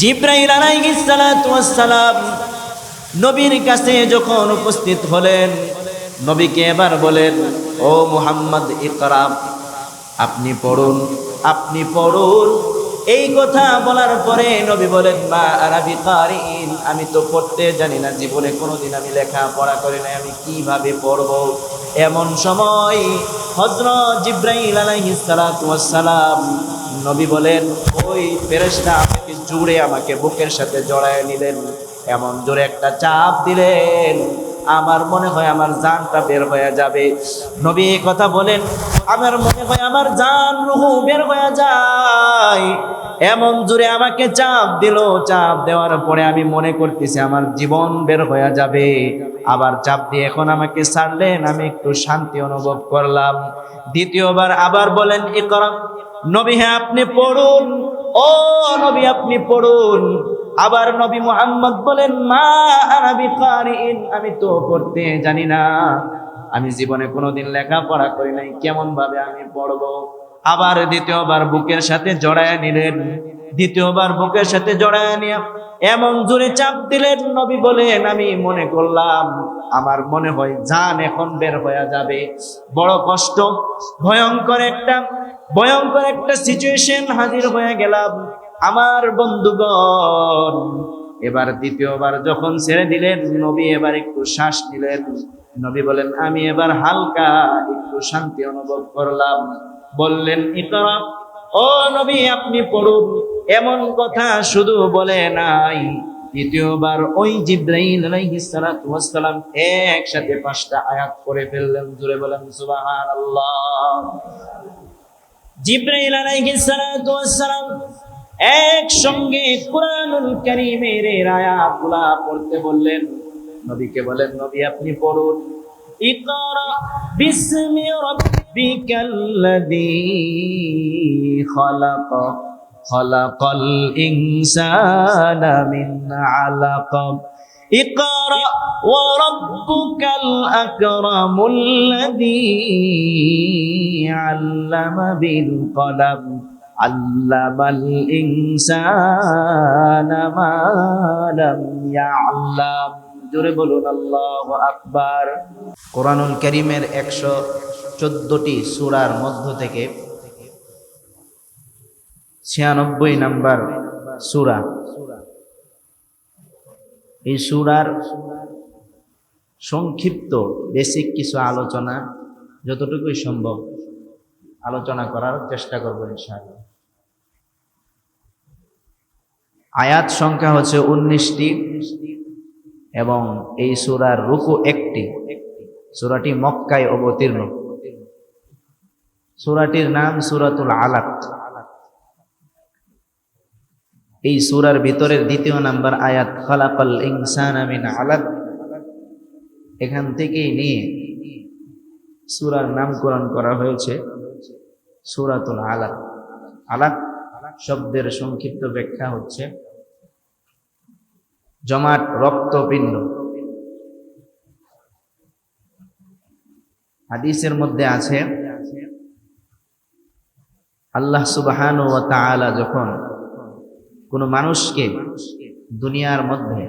জিব্রাইল আলাইসালাম নবীর কাছে যখন উপস্থিত হলেন, নবীকে এবার বলেন, ও মুহাম্মদ ইকরাম আপনি পড়ুন আপনি পড়ুন। এই কথা বলার পরে নবী বলেন, মা আরবি কারিন আমি তো পড়তে জানি না, জীবনে কোনোদিন আমি লেখা পড়া করি না আমি কীভাবে পড়ব? এমন সময় হযরত জিব্রাইল আলাইহিস সালাতু ওয়াস সালাম নবী বলেন, ওই ফেরেশতা আমাকে জুড়ে আমাকে বুকের সাথে জড়ায় নিলেন, এমন জোরে একটা চাপ দিলেন আমার মনে হয় আমার জানটা বের হয়ে যাবে। নবী এই কথা বলেন, আমার মনে হয় আমার জান রুহু বের হয়ে যায়। এমন জোরে আমাকে চাপ দিল, চাপ দেওয়ার পরে আমি মনে করতেছি আমার জীবন বের হয়ে যাবে। আবার চাপ দিয়ে এখন আমাকে ছাড়লেন, আমি একটু শান্তি অনুভব করলাম। দ্বিতীয়বার আবার বলেন, এ নবী হ্যাঁ আপনি পড়ুন। ও নবী, আপনি পড়ুন। আবার নবী মোহাম্মদ বলেন, মা কারিন আমি তো পড়তে জানি না। আমি জীবনে কোনোদিন লেখাপড়া করি নাই কেমন ভাবে আমি পড়ব? আবার দ্বিতীয়বার বুকের সাথে জড়ায় নিলেন। দ্বিতীয়বার বুকের সাথে জড়ায় নিয়ে এমন জোরে চাপ দিলেন, নবী বলেন, আমি মনে করলাম, আমার মনে হয় জান এখন বের হয়ে যাবে। বড় কষ্ট, ভয়ঙ্কর একটা ভয়ঙ্কর একটা সিচুয়েশন হাজির হয়ে গেলাম। আমার বন্ধুগণ। এবার দ্বিতীয়বার যখন ছেড়ে দিলেন, নবী এবার একটু শ্বাস নিলেন। নবী বলেন, আমি এবার হালকা একটু শান্তি অনুভব করলাম। বললেন ইকরা ও নবী, আপনি পড়ুন। এমন কথা শুধু বলে নাই। দ্বিতীয়বার ওই জিব্রাইল একসাথে পাঁচটা আয়াত করে ফেললেন। জুড়ে বলেন, সুবহানাল্লাহ। জিব্রাইল সালাম একসঙ্গে কুরআনুল কারীমের এই আয়াতগুলা পড়তে বললেন নবীকে বলেন নবী আপনি পড়ুন ইকরা বিসমি রাব্বিকাল্লাযী খালাক খালাকাল ইনসানা মিন আলাক اقرأ وربك الأكرم الذي علم بالقلم আল্লামাল ইনসানা মা লাম ইয়ালাম। জোরে বলুন, আল্লাহ আকবার। কোরআনুল একশো 114টি সুরার মধ্য থেকে 96 নাম্বার সুরা। এই সুরার সংক্ষিপ্ত বেসিক কিছু আলোচনা যতটুকুই সম্ভব আলোচনা করার চেষ্টা করব ইনশাআল্লাহ। আয়াত সংখ্যা হচ্ছে উনিশটি এবং এই সুরার রুকু একটি। সুরাটি মক্কায় অবতীর্ণ। সুরাটির নাম সুরাতুল আলাক। এই সুরার ভিতরের দ্বিতীয় নাম্বার আয়াত, খালাকাল ইনসান আমিন আলাক। এখান থেকেই নিয়ে সুরার নামকরণ করা হয়েছে সুরাতুল আলাক। আলাক শব্দের সংক্ষিপ্ত ব্যাখ্যা হচ্ছে জমাট রক্তপিণ্ড হাদিসের মধ্যে আছে, আল্লাহ সুবাহান ও তাআলা যখন কোনো মানুষকে দুনিয়ার মধ্যে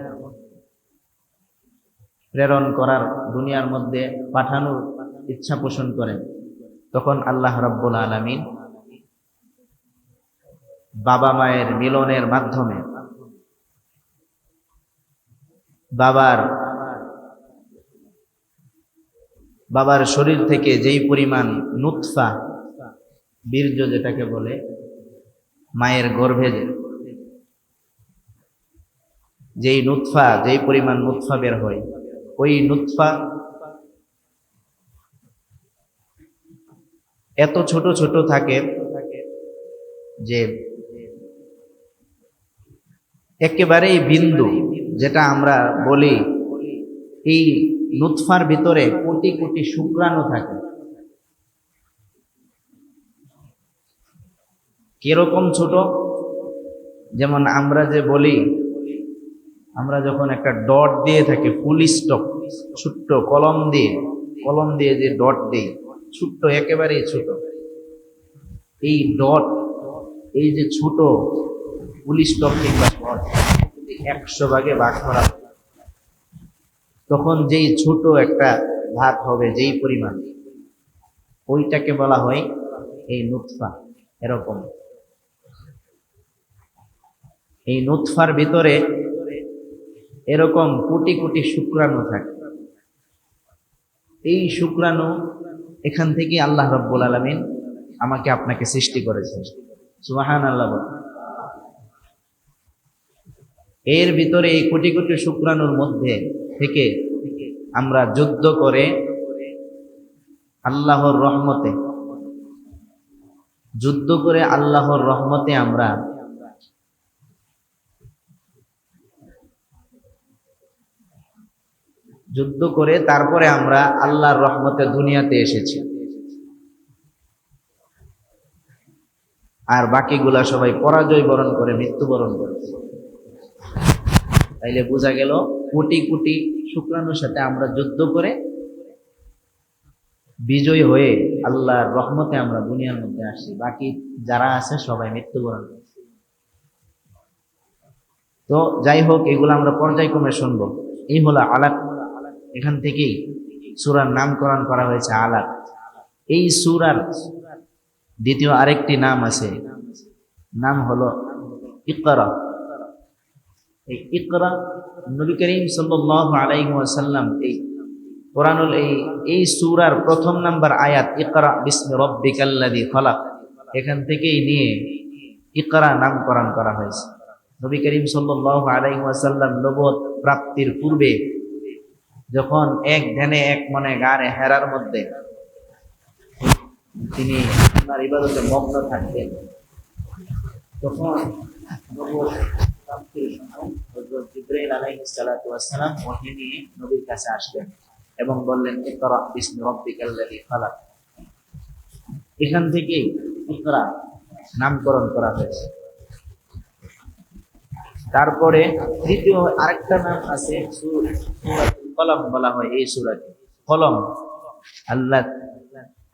প্রেরণ করার, দুনিয়ার মধ্যে পাঠানোর ইচ্ছা পোষণ করেন, তখন আল্লাহ রব্বুল আলমিন বাবা মায়ের মিলনের মাধ্যমে। বাবার বাবার শরীর থেকে যেই পরিমাণ নুৎফা, বীর্য যেটাকে বলে, মায়ের গর্ভে যেই নুৎফা, যেই পরিমাণ নুৎফা বের হয়, ওই নুৎফা এত ছোট ছোট থাকে যে একেবারেই বিন্দু, যেটা আমরা বলি এই নুৎফার ভিতরে কোটি কোটি শুক্রাণু থাকে। কীরকম ছোট? যেমন আমরা যে বলি, আমরা যখন একটা ডট দিয়ে থাকি স্টপ ছোট্ট কলম দিয়ে কলম দিয়ে যে ডট দিই, ছোট্ট একেবারেই ছোট। এই ডট, এই যে ছোট পুলিশ টপ কিংবা শহর যদি একশো ভাগে ভাগ করা তখন যেই ছোট একটা ভাগ হবে, যেই পরিমাণ, ওইটাকে বলা হয় এই নুৎফা, এরকম। এই নুৎফার ভিতরে এরকম কোটি কোটি শুক্রাণু থাকে। এই শুক্রাণু এখান থেকে আল্লাহ রব্বুল আলমিন আমাকে আপনাকে সৃষ্টি করেছেন। সুবাহান আল্লাহ। এর ভিতরে এই কোটি কোটি শুক্রাণুর মধ্যে থেকে আমরা যুদ্ধ করে আল্লাহর রহমতে, যুদ্ধ করে আল্লাহর রহমতে আমরা যুদ্ধ করে তারপরে আমরা আল্লাহর রহমতে দুনিয়াতে এসেছি। আর বাকিগুলা সবাই পরাজয় বরণ করে, মৃত্যুবরণ করেছে তাইলে বোঝা গেল কোটি কোটি শুক্রাণুর সাথে আমরা যুদ্ধ করে বিজয় হয়ে আল্লাহর রহমতে আমরা দুনিয়ার মধ্যে আসি বাকি যারা আছে সবাই মৃত্যুবরণ করেছে। তো যাই হোক, এগুলো আমরা পর্যায়ক্রমে শুনব। এই হলো আলাপ এখান থেকেই সুরার নামকরণ করা হয়েছে আলাপ এই সুরার দ্বিতীয় আরেকটি নাম আছে। নাম হলো ইকরা। এই ইকরা নবী করিম সাল্লাল্লাহু আলাইহি ওয়াসাল্লাম, এই কোরআনুল, এই এই সূরার প্রথম নাম্বার আয়াত, ইকরা বিসমি রাব্বিকাল্লাযী খলাক, এখান থেকেই নিয়ে ইকরা নামকরণ করা হয়েছে। নবী করিম সাল্লাল্লাহু আলাইহি ওয়াসাল্লাম নবুয়ত প্রাপ্তির পূর্বে যখন এক ধ্যানে, এক মনে গারে হেরার মধ্যে তিনি আপনার ইবাদতে মগ্ন থাকতেন তখন নবুয়ত প্রাপ্তির সময় হযরত আলাইহিস সালাতু ওয়াস ওহী নবীর কাছে আসলেন এবং বললেন, ইকরা বিসমি খালাক। এখান থেকে ইকরা নামকরণ করা হয়েছে। তারপরে তৃতীয় আরেকটা নাম আছে কলম বলা হয় এই সূরাকে। কলম। আল্লাহ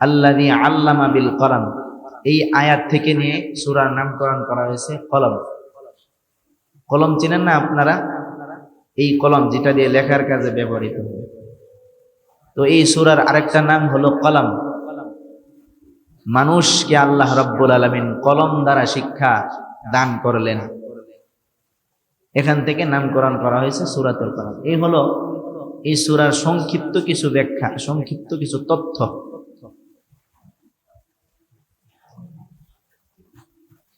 আল্লাযী আল্লামা বিল কলম। এই আয়াত থেকে নিয়ে সূরার নামকরণ করা হয়েছে কলম। কলম চেনেন না আপনারা? এই কলম যেটা দিয়ে লেখার কাজে ব্যবহৃত হয়। তো এই সূরার আরেকটা নাম হলো কলম। মানুষকে আল্লাহ রব্বুল আলামিন কলম দ্বারা শিক্ষা দান করলেন। এখান থেকে নামকরণ করা হয়েছে সুরাতুল কলম। এই হলো এই সুরার সংক্ষিপ্ত কিছু ব্যাখ্যা, সংক্ষিপ্ত কিছু তথ্য।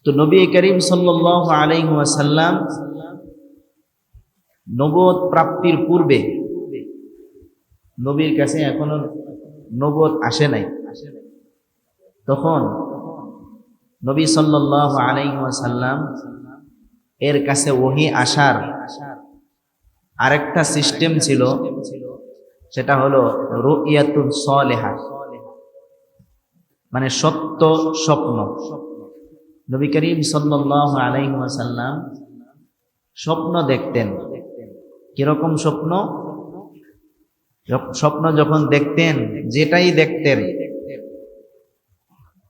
তো নবী করিম সাল্লাল্লাহু আলাইহি ওয়াসাল্লাম নবদ প্রাপ্তির পূর্বে নবীর কাছে এখনও নবদ আসে নাই। তখন নবী সাল্লাল্লাহু আলাইহি ওয়াসাল্লাম এর কাছে ওহি আসার আরেকটা সিস্টেম ছিল, সেটা হলো রুইয়াতুল সলেহা মানে সত্য স্বপ্ন। নবী করিম সাল্লাল্লাহু আলাইহি ওয়াসাল্লাম স্বপ্ন দেখতেন। কীরকম স্বপ্ন? স্বপ্ন যখন দেখতেন, যেটাই দেখতেন,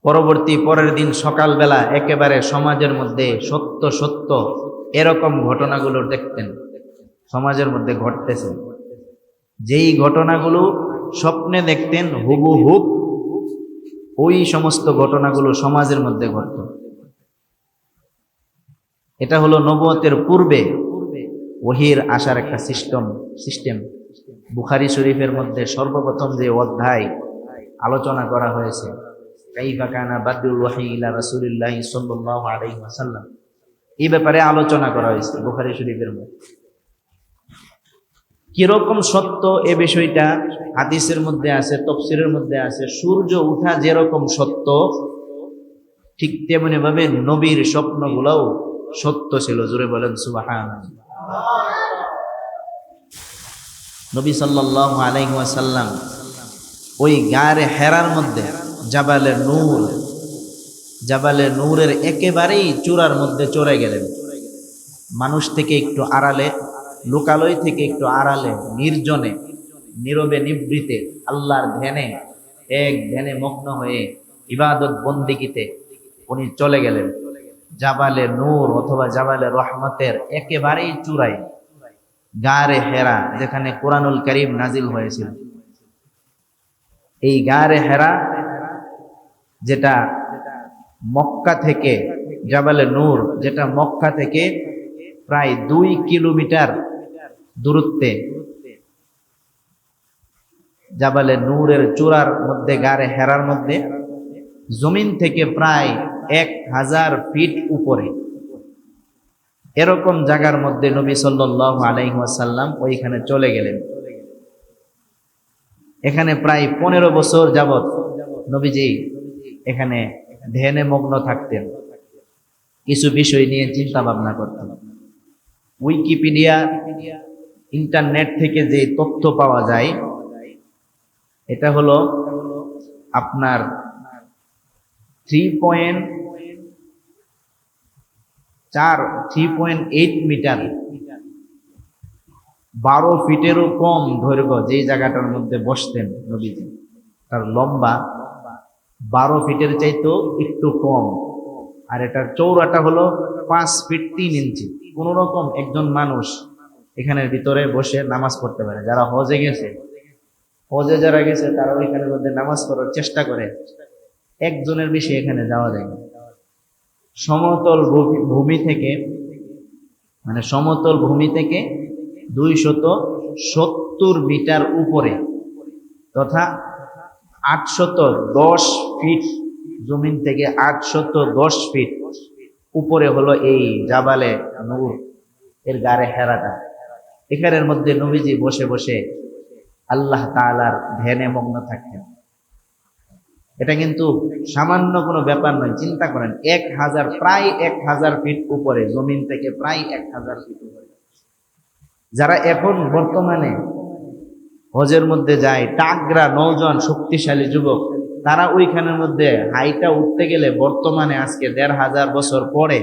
পরবর্তী পরের দিন সকালবেলা একেবারে সমাজের মধ্যে সত্য সত্য এরকম ঘটনাগুলো দেখতেন। সমাজের মধ্যে ঘটতেছে। যেই ঘটনাগুলো স্বপ্নে দেখতেন হুবু হুব ওই সমস্ত ঘটনাগুলো সমাজের মধ্যে ঘটত। এটা হলো নবতের পূর্বে ওহির আসার একটা সিস্টেম সিস্টেম। বুখারি শরীফের মধ্যে সর্বপ্রথম যে অধ্যায় আলোচনা করা হয়েছে, কাইফা কানা বাদুল ওয়াহি ইলা রাসূলিল্লাহি সাল্লাল্লাহু আলাইহি এই ব্যাপারে আলোচনা করা হয়েছে বুখারী শরীফের মধ্যে। কীরকম সত্য এ বিষয়টা? হাদিসের মধ্যে আছে, তফসিরের মধ্যে আছে, সূর্য উঠা যেরকম সত্য, ঠিক তেমনি ভাবে নবীর স্বপ্নগুলোও সত্য ছিল জুড়ে বলেন সুবাহান নবী সাল্লাল্লাহু আলাইহি ওয়াসাল্লাম ওই গারে হেরার মধ্যে জাবালে নূর জাবালে নূরের একেবারেই চূড়ার মধ্যে চড়ে গেলেন। মানুষ থেকে একটু আড়ালে, লোকালয় থেকে একটু আড়ালে, নির্জনে, নীরবে নিবৃতে, আল্লাহর ধ্যানে, এক ধ্যানে মগ্ন হয়ে ইবাদত বন্দিগিতে উনি চলে গেলেন। জাবালে নূর অথবা জাবালে রহমতের একেবারেই চূড়াই গারে হেরা, যেখানে কোরআনুল করিম নাজিল হয়েছিল। এই গারে হেরা যেটা মক্কা থেকে, জাবালে নূর যেটা মক্কা থেকে প্রায় দুই কিলোমিটার দূরত্বে জাবালে নূরের চূড়ার মধ্যে, গারে হেরার মধ্যে জমিন থেকে প্রায় এক হাজার ফিট উপরে। এরকম জায়গার মধ্যে নবী সাল্লাহ আলাইসাল্লাম ওইখানে চলে গেলেন। এখানে প্রায় পনেরো বছর যাবৎ নবীজি এখানে ধ্যানে মগ্ন থাকতেন। কিছু বিষয় নিয়ে চিন্তা ভাবনা করতেন। উইকিপিডিয়া, ইন্টারনেট থেকে যে তথ্য পাওয়া যায়, এটা হলো আপনার থ্রি পয়েন্ট চার থ্রি পয়েন্ট এইট মিটার বারো ফিটেরও কম দৈর্ঘ্য যে জায়গাটার মধ্যে বসতেন নবীজি। তার লম্বা বারো ফিটের চাইতেও একটু কম। আর এটার চৌড়াটা হলো পাঁচ ফিট তিন ইঞ্চি। কোন রকম একজন মানুষ এখানের ভিতরে বসে নামাজ পড়তে পারে। যারা হজে গেছে, হজে যারা গেছে তারা ওইখানের মধ্যে নামাজ পড়ার চেষ্টা করে। একজনের বেশি এখানে যাওয়া যায় সমতল ভূমি- থেকে মানে সমতল ভূমি থেকে দুইশত সত্তর মিটার উপরে তথা আটশত দশ ফিট জমিন থেকে আটশত দশ ফিট উপরে হলো এই জাবালে নূর, এর গারে হেরাটা। এখানের মধ্যে নবীজি বসে বসে আল্লাহ তাআলার ধ্যানে মগ্ন থাকতেন। এটা কিন্তু সামান্য কোনো ব্যাপার নয়, চিন্তা করেন, এক হাজার, প্রায় এক হাজার ফিট উপরে, জমিন থেকে প্রায় এক হাজার ফিট উপরে। যারা এখন বর্তমানে হজের মধ্যে যায়, টাকরা, নৌজন, শক্তিশালী যুবক, তারা ওইখানের মধ্যে হাইটা উঠতে গেলে বর্তমানে আজকে দেড় হাজার বছর পরে,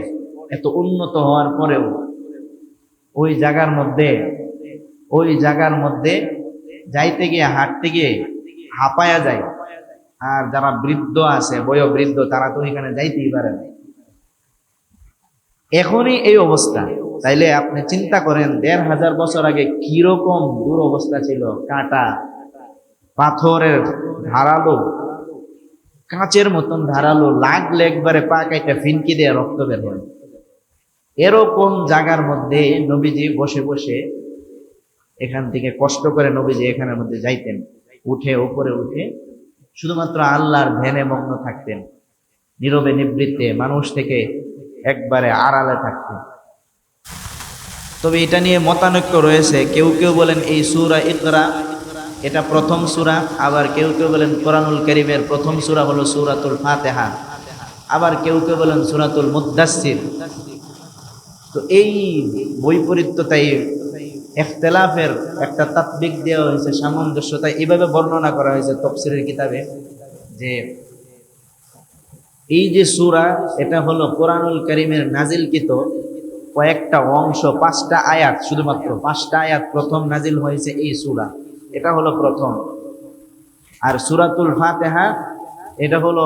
এত উন্নত হওয়ার পরেও ওই জায়গার মধ্যে, ওই জায়গার মধ্যে যাইতে গিয়ে, হাঁটতে গিয়ে হাঁপায়া যায়। আর যারা বৃদ্ধ আছে, বয়োবৃদ্ধ, তারা তো এখানে যাইতেই পারে না। এখনই এই অবস্থা। তাইলে আপনি চিন্তা করেন, দেড় হাজার বছর আগে কীরকম দূর অবস্থা ছিল? কাটা, পাথরের ধারালো, কাঁচের মতন ধারালো, লাগলে একবারে পা কাইটা ফিনকি দিয়ে রক্ত বের হয়। এরকম জায়গার মধ্যে নবীজি বসে বসে এখান থেকে কষ্ট করে নবীজি এখানের মধ্যে যাইতেন। উঠে, উপরে উঠে শুধুমাত্র আল্লাহর ধ্যানে মগ্ন থাকতেন, নীরবে নিবৃত্তে মানুষ থেকে একবারে আড়ালে থাকতেন। তবে এটা নিয়ে মতানৈক্য রয়েছে, কেউ কেউ বলেন এই সুরা ইকরা, এটা প্রথম সুরা, আবার কেউ কেউ বলেন কোরআনুল করিমের প্রথম সুরা হলো সুরাতুল ফাতেহা, আবার কেউ কেউ বলেন সুরাতুল মুদাসির তো এই বৈপরীত্যতাই এখতেলাফের একটা তাত্বিক দেওয়া হয়েছে সামঞ্জস্যতা এইভাবে বর্ণনা করা হয়েছে তফসিরের কিতাবে যে এই যে সুরা, এটা হলো কোরআনুল করিমের নাজিলকৃত কয়েকটা অংশ, পাঁচটা আয়াত, শুধুমাত্র পাঁচটা আয়াত প্রথম নাজিল হয়েছে এই সুরা। এটা হলো প্রথম। আর সুরাতুল ফাতেহা, এটা হলো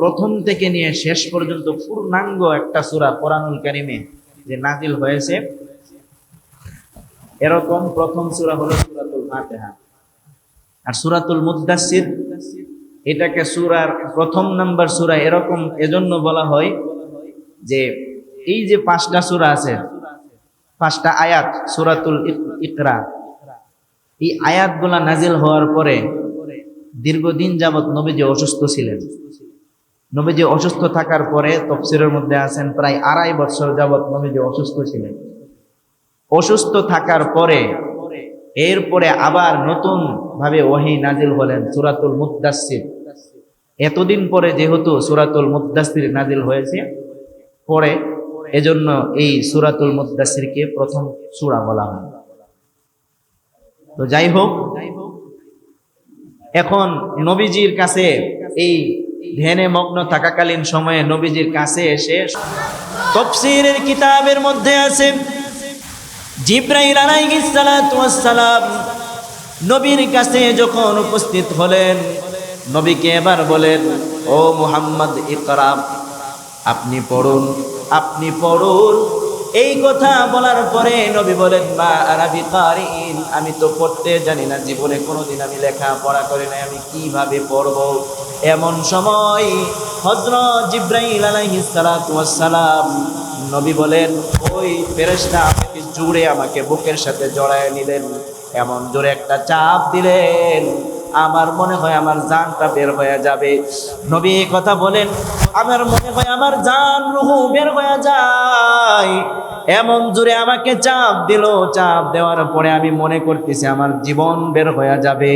প্রথম থেকে নিয়ে শেষ পর্যন্ত পূর্ণাঙ্গ একটা সুরা কোরআনুল করিমে যে নাজিল হয়েছে। এরকম প্রথম সুরা হলো সুরাতুল ফাতেহা। আর সুরাতুল মুদাসির এটাকে সুরার প্রথম নাম্বার সুরা এরকম এজন্য বলা হয় যে এই যে পাঁচটা সুরা আছে, পাঁচটা আয়াত, সুরাতুল ইকরা, এই আয়াতগুলা নাজিল হওয়ার পরে দীর্ঘদিন যাবৎ নবীজি অসুস্থ ছিলেন। নবীজি অসুস্থ থাকার পরে তফসিরের মধ্যে আছেন, প্রায় আড়াই বছর যাবৎ নবীজি অসুস্থ ছিলেন। অসুস্থ থাকার পরে এরপরে আবার নতুন ভাবে ওহি নাজিল হলেন সুরাতুল মুদাসির এতদিন পরে যেহেতু সুরাতুল মুদাসির নাজিল হয়েছে, পরে এজন্য এই সুরাতুল মুদাসিরকে প্রথম সুরা বলা হয়। তো যাই হোক, এখন নবীজির কাছে এই ধ্যানে মগ্ন থাকাকালীন সময়ে নবীজির কাছে এসে তফসিরের কিতাবের মধ্যে আছে জিব্রাইল ওয়াস নবীর কাছে যখন উপস্থিত হলেন, নবীকে এবার বলেন, ও মুহাম্মদ, ইকরা, আপনি পড়ুন আপনি পড়ুন। এই কথা বলার পরে নবী বলেন, মা আরবি কারিন আমি তো পড়তে জানি না, জীবনে কোনোদিন আমি লেখা পড়া করি না আমি কীভাবে পড়ব? এমন সময় হজরত জিব্রাইল আলাইহিস সালাম নবী বলেন, ওই ফেরেশতা আমাকে জুড়ে আমাকে বুকের সাথে জড়ায় নিলেন, এমন জোরে একটা চাপ দিলেন। আমার মনে হয় আমার জানটা বের হয়ে যাবে। নবী কথা বলেন, আমার মনে হয় আমার জান রুহু বের হয়ে যায়। এমন জোরে আমাকে চাপ দিল, চাপ দেওয়ার পরে আমি মনে করতেছি আমার জীবন বের হয়ে যাবে।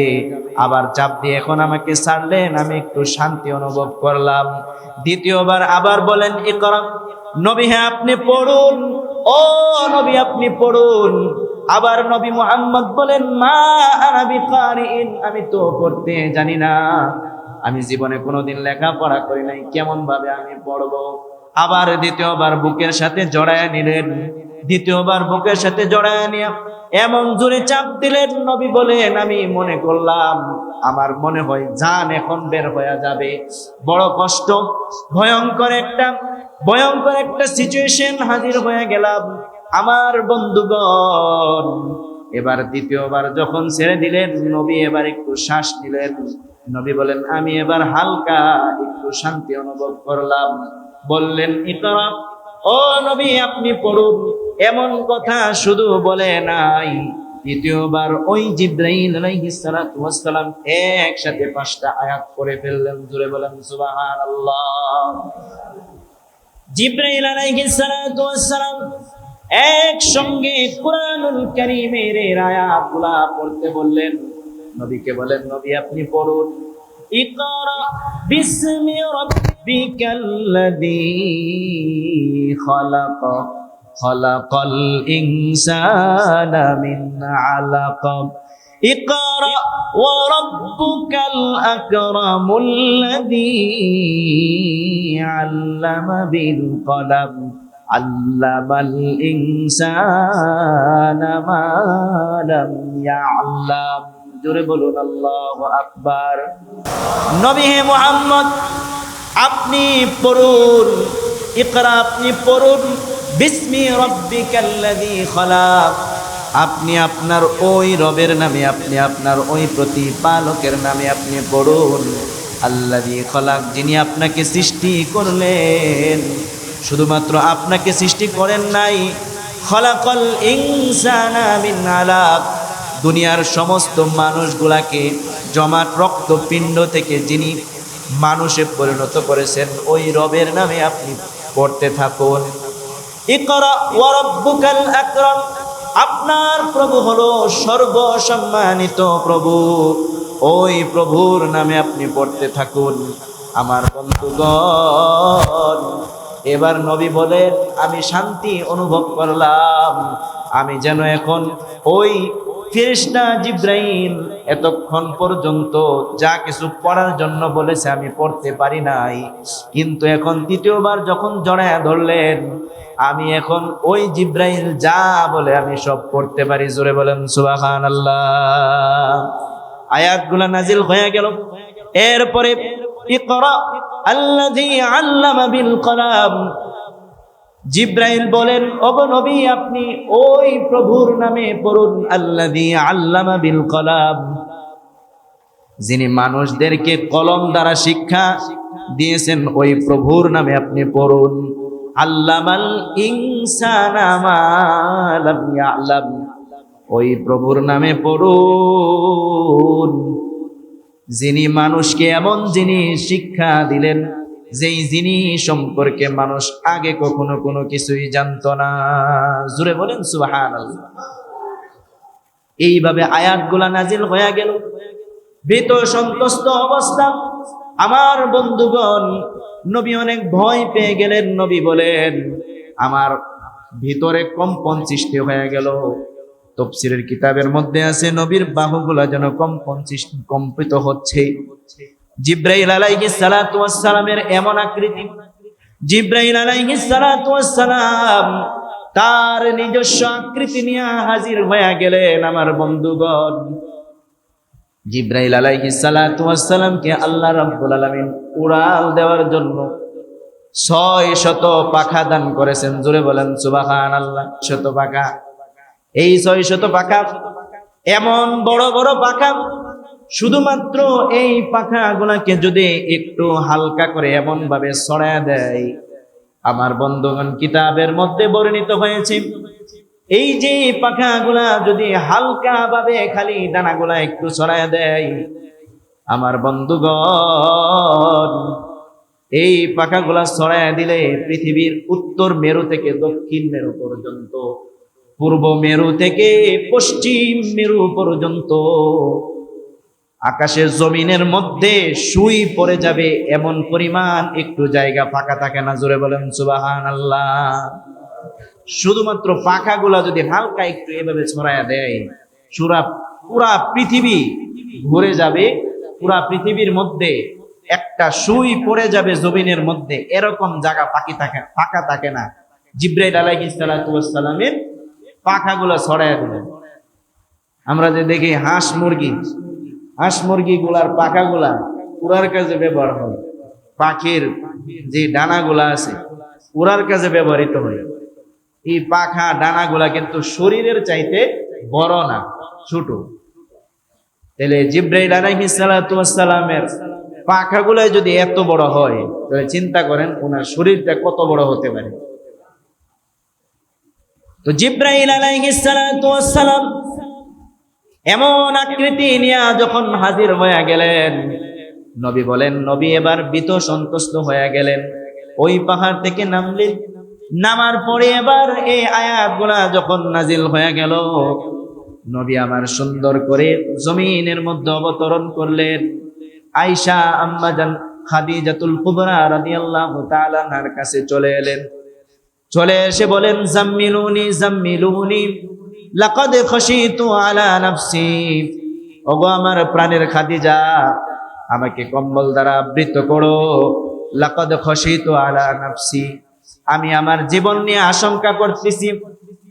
আবার চাপ দিয়ে এখন আমাকে ছাড়লেন, আমি একটু শান্তি অনুভব করলাম। দ্বিতীয়বার আবার বলেন এ নবী হ্যাঁ আপনি পড়ুন। ও নবী আপনি পড়ুন। আবার নবী মোহাম্মদ বলেন, মা কারিন আমি তো পড়তে জানি না। আমি জীবনে কোনোদিন লেখাপড়া করি নাই। কেমন ভাবে আমি পড়ব? আবার দ্বিতীয়বার বুকের সাথে জড়ায় নিলেন। দ্বিতীয়বার বুকের সাথে জড়ায় নিয়ে এমন জোরে চাপ দিলেন নবী বলেন, আমি মনে করলাম, আমার মনে হয় জান এখন বের হয়ে যাবে। বড় কষ্ট, ভয়ঙ্কর একটা ভয়ঙ্কর একটা সিচুয়েশন হাজির হয়ে গেলাম। আমার বন্ধুগণ, এবার দ্বিতীয়বার যখন ছেড়ে দিলেন, নবী এবার একটু শ্বাস নিলেন। নবী বলেন, আমি এবার হালকা একটু শান্তি অনুভব করলাম। বললেন ইকরা ও নবী, আপনি পড়ুন। এমন কথা শুধু বলে নাই। দ্বিতীয়বার ওই জিব্রাইল আলাইহিস সালাতু ওয়াস সালাম একসাথে পাঁচটা আয়াত করে ফেললেন। জুড়ে বলেন একসঙ্গে কুরআনুল কারীমের এই আয়াতগুলা পড়তে বললেন। নবীকে বলেন, নবী, আপনি পড়ুন। ইকরা বিসমি রাব্বিকাল্লাযী খালাক খালাকাল ইনসানা মিন আলাক اقرأ وربك الأكرم الذي علم بالقلم علم الإنسان ما لم يعلم জোরে বলুন আল্লাহ আকবার নবী হে মোহাম্মদ আপনি পড়ুন ইকরা আপনি পড়ুন বিসমি রব্বিকাল্লাযী খালাক। আপনি আপনার ওই রবের নামে, আপনি আপনার ওই প্রতিপালকের নামে আপনি পড়ুন। আল্লাযী খলাক, যিনি আপনাকে সৃষ্টি করলেন। শুধুমাত্র আপনাকে সৃষ্টি করেন নাই। খলাকল ইনসানা মিন আলাক। দুনিয়ার সমস্ত মানুষগুলাকে জমাট, রক্তপিণ্ড থেকে যিনি মানুষে পরিণত করেছেন, ওই রবের নামে আপনি পড়তে থাকুন। আপনার প্রভু হলো সর্বসম্মানিত প্রভু। ওই প্রভুর নামে আপনি পড়তে থাকুন। আমার বন্ধুগণ, এবার নবী বলেন, আমি শান্তি অনুভব করলাম। আমি যেন এখন ওই ফেরেশতা জিব্রাইল, এতক্ষণ পর্যন্ত যা কিছু পড়ার জন্য বলেছে আমি পড়তে পারি নাই। কিন্তু এখন তৃতীয়বার যখন জড়ায় ধরলেন, আমি এখন ওই জিব্রাইল যা বলে আমি সব পড়তে পারি। জোরে বলেন সুবাহান আল্লাহ আয়াতগুলা নাজিল হয়ে গেল। এরপরে, ইকরা আল্লাযী জিব্রাইল বলেন, ওগো নবী, আপনি ওই প্রভুর নামে পড়ুন, আল্লাযী আল্লামা বিল কলাম। যিনি মানুষদেরকে কলম দ্বারা শিক্ষা দিয়েছেন, ওই প্রভুর নামে আপনি পড়ুন। আল্লামাল ইনসানা মা লাম ওই প্রভুর নামে পড়ুন। যিনি মানুষকে এমন যিনি শিক্ষা দিলেন যেই জিনিস সম্পর্কে মানুষ আগে কখনো কোনো কিছুই জানতো না। জুড়ে বলেন সুবাহান এইভাবে আয়াতগুলা নাজিল হয়ে গেল। ভীত সন্তুষ্ট অবস্থা। আমার বন্ধুগণ, নবী অনেক ভয় পেয়ে গেলেন। নবী বলেন, আমার ভিতরে কম্পন সৃষ্টি হয়ে গেল। তফসিরের কিতাবের মধ্যে আছে, নবীর বাহুগুলা যেন কম্পন সৃষ্টি, কম্পিত হচ্ছে। জিব্রাইল আলাইহিস সালাতু ওয়াস এমন আকৃতি। জিব্রাইল সালাতু তার নিজস্ব আকৃতি নিয়ে হাজির হয়ে গেলেন আমার বন্ধুগণ। জিব্রাইল আলাইহিস সালাতু ওয়াস আল্লাহ রাব্বুল আলামিন উড়াল দেওয়ার জন্য ছয় শত পাখা দান করেছেন। জোরে বলেন সুবাহান আল্লাহ শত পাখা। এই ছয় শত পাখা এমন বড় বড় পাখা শুধুমাত্র এই পাখা গুলাকে যদি একটু হালকা করে এমন ভাবে ছড়ায় দেয়, আমার বন্ধুগণ কিতাবের মধ্যে বর্ণিত হয়েছে, এই যে পাখাগুলা যদি হালকা ভাবে খালি দানাগুলা একটু ছড়ায় দেয়, আমার বন্ধুগণ, এই পাখাগুলা ছড়ায় দিলে পৃথিবীর উত্তর মেরু থেকে দক্ষিণ মেরু পর্যন্ত, পূর্ব মেরু থেকে পশ্চিম মেরু পর্যন্ত আকাশের জমিনের মধ্যে সুই পড়ে যাবে এমন পরিমাণ একটু জায়গা ফাঁকা থাকে না, জোরে বলেন সুবাহান আল্লাহ শুধুমাত্র পাখাগুলা যদি হালকা একটু এভাবে ছড়ায়া দেয়, সুরা পুরা পৃথিবী ঘুরে যাবে, পুরা পৃথিবীর মধ্যে একটা সুই পড়ে যাবে জমিনের মধ্যে, এরকম জায়গা ফাঁকি থাকে, ফাঁকা থাকে না। জিব্রাইল আলাইহিস সালামের পাখাগুলা ছড়ায়া দিলেন। আমরা যে দেখি হাঁস মুরগি হাঁস মুরগি গুলার পাখাগুলা উড়ার কাজে ব্যবহার হয়। পাখির যে ডানাগুলা আছে, উড়ার কাজে ব্যবহৃত হয়। এই পাখা, ডানাগুলা কিন্তু শরীরের চাইতে বড় না, ছোট। তাহলে জিব্রাইল আলাইহিস সালামের পাখাগুলো যদি এত বড় হয়, তাহলে চিন্তা করেন ওনার শরীরটা কত বড় হতে পারে। তো জিব্রাইল আলাইহিস সালাম এমন আকৃতি নিয়ে যখন হাজির হয়ে গেলেন, নবী বলেন, নবী, এবার বিত সন্তুষ্ট হয়ে গেলেন। ওই পাহাড় থেকে নামলেন নামার পরে এবার এই আয়াতগুলা যখন নাজিল হয়ে গেল, নবী আমার সুন্দর করে জমিনের মধ্যে অবতরণ করলেন। আয়সা আম্মাজান খাদিজাতুল কুবরা রাদিয়াল্লাহু তাআলা তার কাছে চলে এলেন। চলে এসে বলেন, জাম্মিলুনি জাম্মিলুনি। লাকাদ খাশিতু আলা নাফসি। ওগো আমার প্রাণের খাদিজা, আমাকে কম্বল দ্বারা আবৃত করো। লাকাদ খাশিতু আলা নাফসি। আমি আমার জীবন নিয়ে আশঙ্কা করতেছি।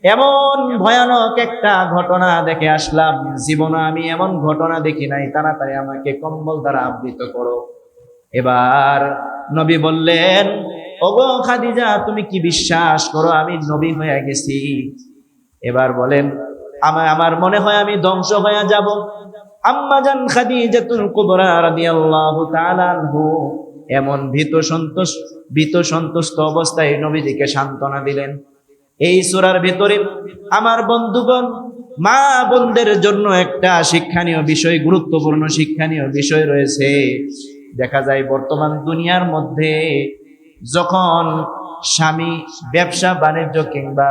এমন ভয়ানক একটা ঘটনা দেখে আসলাম। জীবনে আমি এমন ঘটনা দেখি নাই, তাড়াতাড়ি আমাকে কম্বল দ্বারা আবৃত করো। এবার নবী বললেন, ওগো খাদিজা, তুমি কি বিশ্বাস করো আমি নবী হয়ে গেছি? এবার বলেন, আমার আমার মনে হয় আমি ধ্বংস হয়ে যাব। আম্মাজান খাদিজাতুল কুবরা রাদিয়াল্লাহু তাআলা আনহু এমন ভীত সন্তোষ, ভীত সন্তুষ্ট অবস্থায় নবীজিকে সান্ত্বনা দিলেন। এই সূরার ভিতরে আমার বন্ধুগণ, মা বোনদের জন্য একটা শিক্ষণীয় বিষয়, গুরুত্বপূর্ণ শিক্ষণীয় বিষয় রয়েছে। দেখা যায় বর্তমান দুনিয়ার মধ্যে যখন স্বামী ব্যবসা, বাণিজ্য কিংবা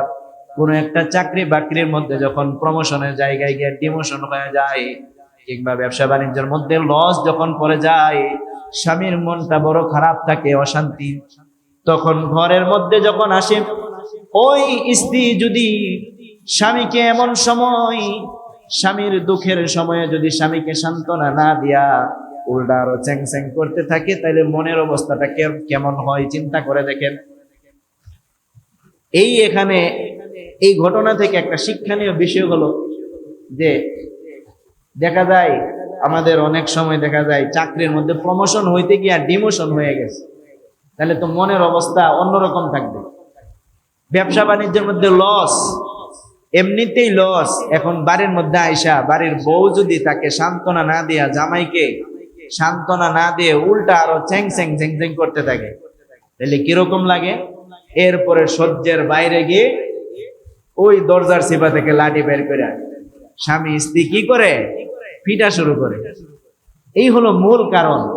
কোনো একটা চাকরি বাকরির মধ্যে যখন প্রমোশনের জায়গায় গিয়ে ডিমোশন হয়ে যায়, কিংবা ব্যবসা বাণিজ্যের মধ্যে লস যখন পড়ে যায়, স্বামীর মনটা বড় খারাপ থাকে, অশান্তি। তখন ঘরের মধ্যে যখন আসে, ওই স্ত্রী যদি স্বামীকে এমন সময়, স্বামীর দুঃখের সময়ে যদি স্বামীকে সান্ত্বনা না দিয়া উল্টা আরও চ্যাং চ্যাং করতে থাকে তাহলে মনের অবস্থাটা কেমন হয়, চিন্তা করে দেখেন। এই এখানে এই ঘটনা থেকে একটা শিক্ষণীয় বিষয় হলো যে দেখা যায়, আমাদের অনেক সময় দেখা যায় চাকরির মধ্যে প্রমোশন হইতে গিয়ে ডিমোশন হয়ে গেছে। তাহলে তো মনের অবস্থা অন্যরকম থাকবে। ব্যবসা বাণিজ্যের মধ্যে লস এমনিতেই লস এখন বাড়ির মধ্যে আইসা, বাড়ির বউ যদি তাকে সান্ত্বনা না দিয়া জামাইকে সান্ত্বনা না দিয়ে উল্টা আরও চ্যাং চ্যাং চ্যাং চ্যাং করতে থাকে, তাহলে কীরকম লাগে? এরপরে সহ্যের বাইরে গিয়ে ওই দরজার সিপা থেকে লাঠি বের করে স্বামী স্ত্রী কি করে? ফিটা শুরু করে। এই হলো মূল কারণ।